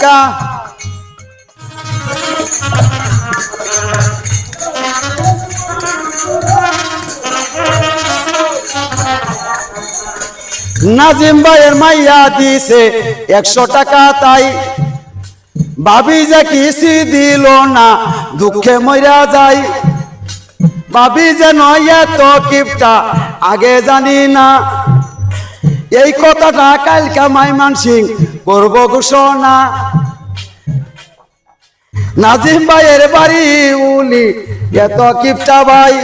আজ্ঞা নাজিম ভাইয়ের মাইয়া দিছে একশো টাকা, তাই ভাবি যে কিসি দিল না, দুঃখে মইরা যাই। ভাবি যে নয় এত কিপটা, আগে জানি না। এই কথাটা কালকা মাইমান সিং করব ঘোষণা। নাজিম ভাইয়ের বাড়ি উলি এত কিপটা ভাই।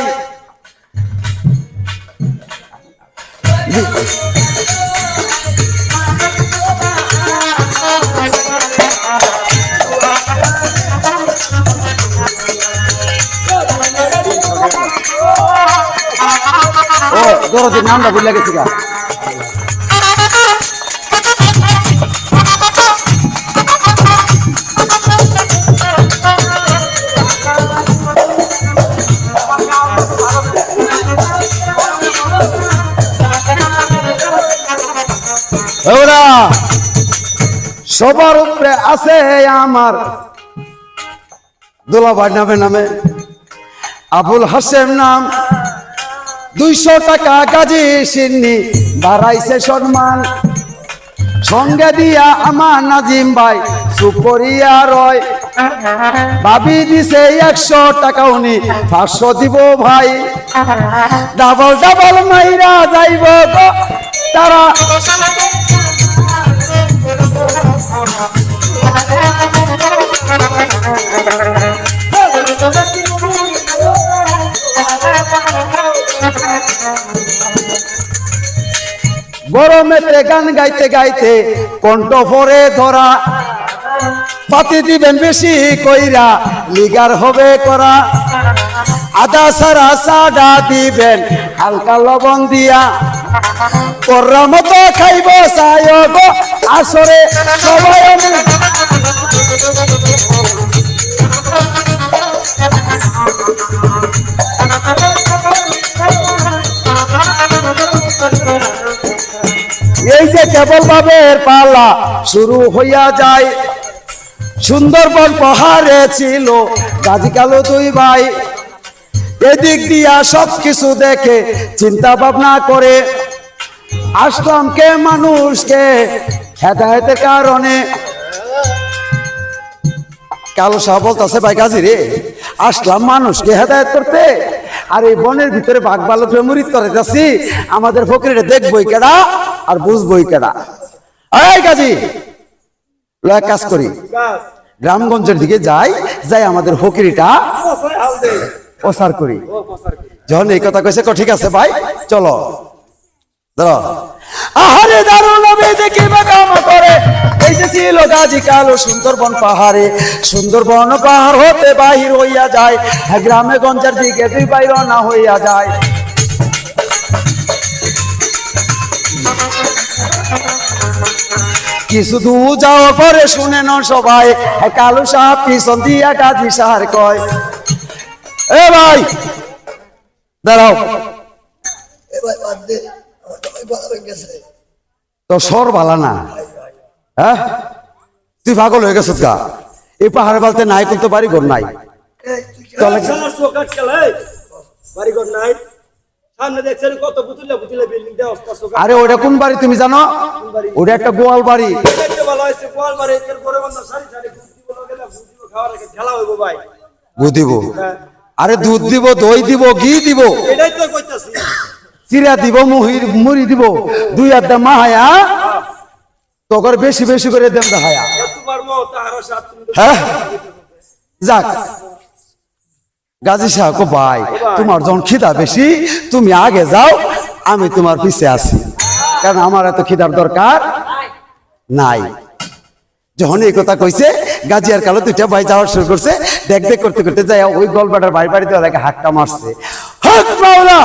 ও দরদের নামটা ভুলে গেছি গা। সবার উপরে আছে আমার। দোলাভাই নামে নামে। আবুল হাসেম নাম। দুইশো টাকা কাজী সিন্নি বাড়াইছে সম্মান। সঙ্গে দিয়া আমার নাজিম ভাই সুপরিয়া রয়। ভাবি দিছে একশো টাকা উনি, পাঁচশো দিব ভাই। ডাবল ডাবল মাইরা যাইব তারা। গরমেতে গান গাইতে গাইতে কণ্ঠ ভরে ধরা। পাতি দিবেন বেশি কইরা, লিগার হবে করা। আদা সারা সাদা দিবেন, হালকা লবণ দিয়া। কররা মতো খাইব সায় গো আসরে সবাই আমি- কেবল বাবের পালা শুরু হইয়া যায়। সুন্দরবন পাহাড়ে ছিল গাজী কালো দুই ভাই। এদিক দিয়া সব কিছু দেখে চিন্তা ভাবনা করে। আসলাম কে মানুষকে হেদায়তের কারণে? কালো সাহ বলতেছে, ভাই গাজী রে, আসলাম মানুষকে হেদায়ত করতে। আর এই বনের ভিতরে বাঘ ভালো মেমোরিত করে আমাদের ফকরিটা দেখবই কেডা? আর বুঝবই কেডা। এই গাজী ল এক কাজ করি। গ্রামগঞ্জের দিকে যাই যাই আমাদের ফকিরিটা প্রচার করি। যখন এই কথা কইছে ঠিক আছে ভাই চলো। ধরো। আহারে দারুণ দেখি কাম করে এই ছিল গাজী কালো সুন্দরবন পাহাড়ে। সুন্দরবন পাহাড় হতে বাহির হইয়া যায়। হ্যাঁ, গ্রামে গঞ্জের দিকে দুই বাইর না হইয়া যায়। কিছু দূর যাওয়ার পরে শুনে ন সবাই। কালু সাহেব পিছন দিয়া গাজী সাহার কয়। এ ভাই, দাঁড়াও। তো সর বালা না। হ্যাঁ? তুই পাগল হয়ে গেছিস গা। এই পাহাড়ে বলতে নাই, কিন্তু বাড়ি ঘর নাই? চলে আরে ওটা কোন বাড়ি তুমি জানো? ওটা একটা গোয়াল বাড়ি। বুঝিব হ্যাঁ। আরে দুধ দিব দই দিব ঘি দিব? চিরা দিব মুহির মুড়ি দিব? দুই আড্ডা মাহায়া তখন বেশি বেশি করে দেন হায়া। একটু হ্যাঁ? যাক। গাজী সাহেব ভাই, তোমার যখন খিদা বেশি, তুমি আগে যাও, আমি তোমার পিছে আছি। কারণ আমার এত খিদার দরকার নাই। যখন এই কথা কইছে, গাজী আর কালো দুইটা ভাই যাওয়ার শুরু করছে। দেখ দেখ, করতে করতে যাই ওই গল্পটার ভাই বাড়িতে ওদেরকে হাটটা মারছে। হক মাওলা!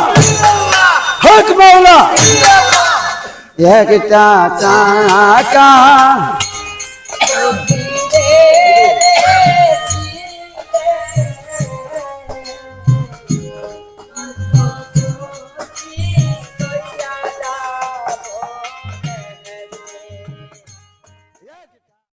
হক মাওলা! একটা টাকা